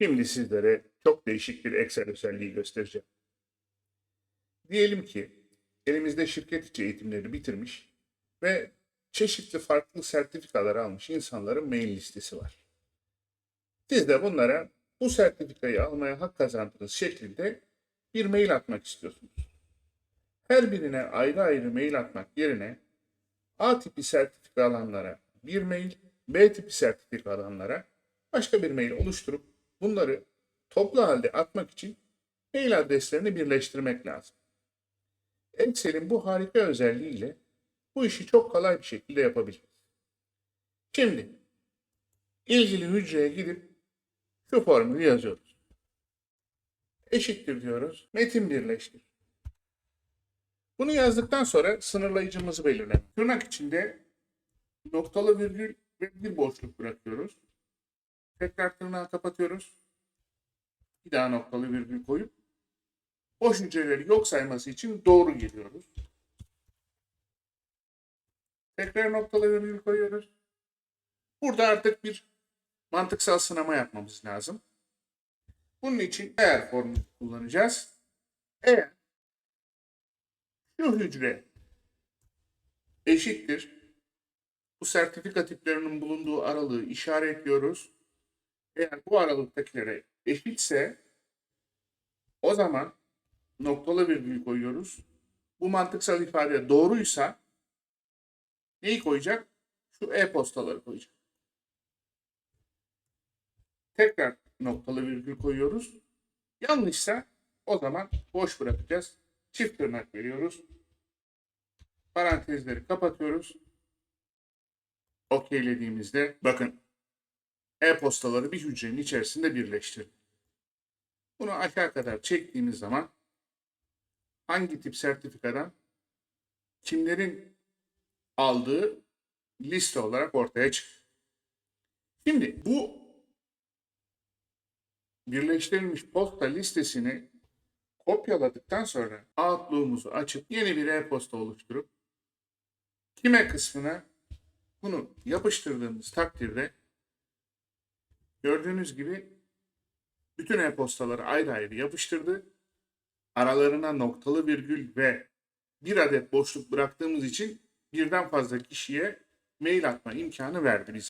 Şimdi sizlere çok değişik bir Excel özelliği göstereceğim. Diyelim ki elimizde şirket içi eğitimleri bitirmiş ve çeşitli farklı sertifikalar almış insanların mail listesi var. Siz de bunlara bu sertifikayı almaya hak kazandığınız şeklinde bir mail atmak istiyorsunuz. Her birine ayrı ayrı mail atmak yerine A tipi sertifika alanlara bir mail, B tipi sertifika alanlara başka bir mail oluşturup bunları toplu halde atmak için mail adreslerini birleştirmek lazım. Excel'in bu harika özelliğiyle bu işi çok kolay bir şekilde yapabiliriz. Şimdi ilgili hücreye gidip şu formülü yazıyoruz. Eşittir diyoruz. Metin birleştir. Bunu yazdıktan sonra sınırlayıcımızı belirlemek. Tırnak içinde noktalı virgül ve bir boşluk bırakıyoruz. Tekrar tırnağı kapatıyoruz. Bir daha noktalı virgül koyup boş hücreleri yok sayması için doğru geliyoruz. Tekrar noktalı virgül koyuyoruz. Burada artık bir mantıksal sınama yapmamız lazım. Bunun için eğer formülü kullanacağız. Eğer şu hücre eşittir. Bu sertifika tiplerinin bulunduğu aralığı işaretliyoruz. Eğer bu aralıktakilere eşitse o zaman noktalı virgül koyuyoruz. Bu mantıksal ifade doğruysa neyi koyacak? Şu e-postaları koyacak. Tekrar noktalı virgül koyuyoruz. Yanlışsa o zaman boş bırakacağız. Çift tırnak veriyoruz. Parantezleri kapatıyoruz. Okeylediğimizde bakın e-postaları bir hücrenin içerisinde birleştirdik. Bunu aşağı kadar çektiğimiz zaman hangi tip sertifikadan kimlerin aldığı liste olarak ortaya çıkıyor. Şimdi bu birleştirilmiş posta listesini kopyaladıktan sonra Outlook'umuzu açıp yeni bir e-posta oluşturup kime kısmına bunu yapıştırdığımız takdirde gördüğünüz gibi bütün e-postaları ayrı ayrı yapıştırdı. Aralarına noktalı virgül ve bir adet boşluk bıraktığımız için birden fazla kişiye mail atma imkanı verdi bize.